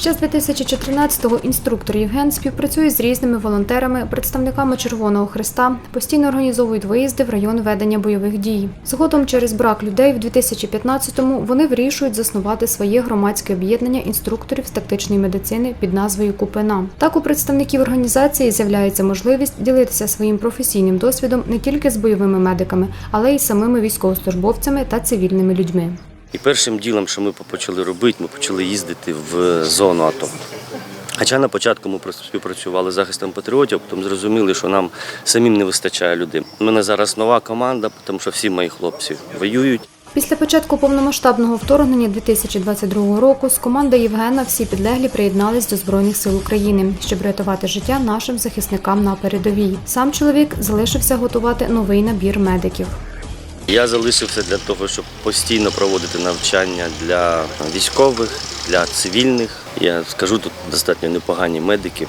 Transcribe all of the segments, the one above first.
Ще з 2014-го інструктор Євген співпрацює з різними волонтерами, представниками Червоного Христа, постійно організовують виїзди в район ведення бойових дій. Згодом через брак людей в 2015-му вони вирішують заснувати своє громадське об'єднання інструкторів з тактичної медицини під назвою Купина. Так у представників організації з'являється можливість ділитися своїм професійним досвідом не тільки з бойовими медиками, але й самими військовослужбовцями та цивільними людьми. І першим ділом, що ми почали робити, ми почали їздити в зону АТО. Хоча на початку ми співпрацювали з захистом патріотів, потім зрозуміли, що нам самим не вистачає людей. У мене зараз нова команда, тому що всі мої хлопці воюють. Після початку повномасштабного вторгнення 2022 року з команди Євгена всі підлеглі приєднались до Збройних сил України, щоб рятувати життя нашим захисникам на передовій. Сам чоловік залишився готувати новий набір медиків. Я залишився для того, щоб постійно проводити навчання для військових, для цивільних. Я скажу, тут достатньо непогані медики,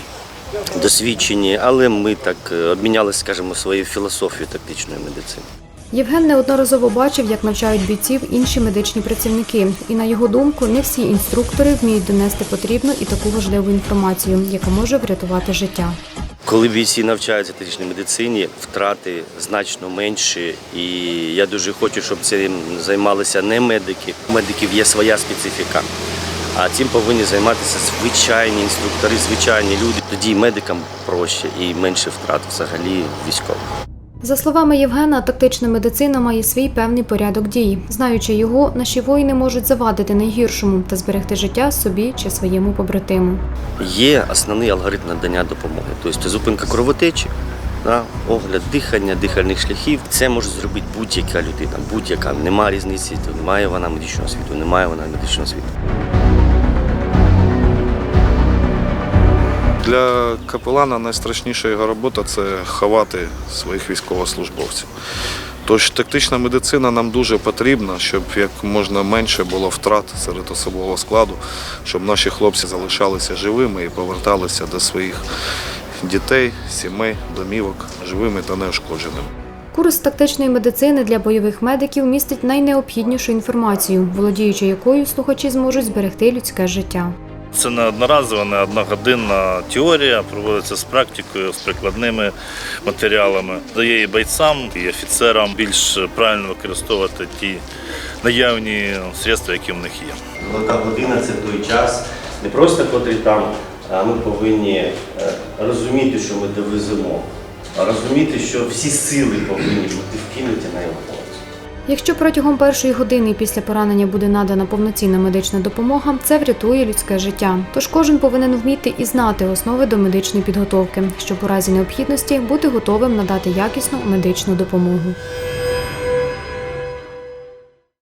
досвідчені, але ми так е, обмінялися, скажімо, своєю філософією тактичної медицини. Євген неодноразово бачив, як навчають бійців інші медичні працівники, і на його думку, не всі інструктори вміють донести потрібну і таку важливу інформацію, яка може врятувати життя. Коли бійці навчаються тактичній медицині, втрати значно менші. І я дуже хочу, щоб цим займалися не медики. У медиків є своя специфіка. А цим повинні займатися звичайні інструктори, звичайні люди. Тоді медикам проще і менше втрат взагалі військових. За словами Євгена, тактична медицина має свій певний порядок дій. Знаючи його, наші воїни можуть завадити найгіршому та зберегти життя собі чи своєму побратиму. Є основний алгоритм надання допомоги. Тобто зупинка кровотечі, да, огляд дихання, дихальних шляхів. Це може зробити будь-яка людина, будь-яка. Немає різниці, немає вона медичного світу, немає вона медичного світу. Для капелана найстрашніша його робота це ховати своїх військовослужбовців. Тож тактична медицина нам дуже потрібна, щоб як можна менше було втрат серед особового складу, щоб наші хлопці залишалися живими і поверталися до своїх дітей, сімей, домівок живими та неушкодженими. Курс тактичної медицини для бойових медиків містить найнеобхіднішу інформацію, володіючи якою слухачі зможуть зберегти людське життя. Це не одноразова, не одногодинна теорія, проводиться з практикою, з прикладними матеріалами. Дає і бойцям, і офіцерам більш правильно використовувати ті наявні средства, які в них є. Золота година це той час, не просто котрий там, а ми повинні е, розуміти, що ми довеземо, а розуміти, що всі сили повинні бути вкинуті на його. Якщо протягом першої години після поранення буде надана повноцінна медична допомога, це врятує людське життя. Тож кожен повинен вміти і знати основи до медичної підготовки, щоб у разі необхідності бути готовим надати якісну медичну допомогу.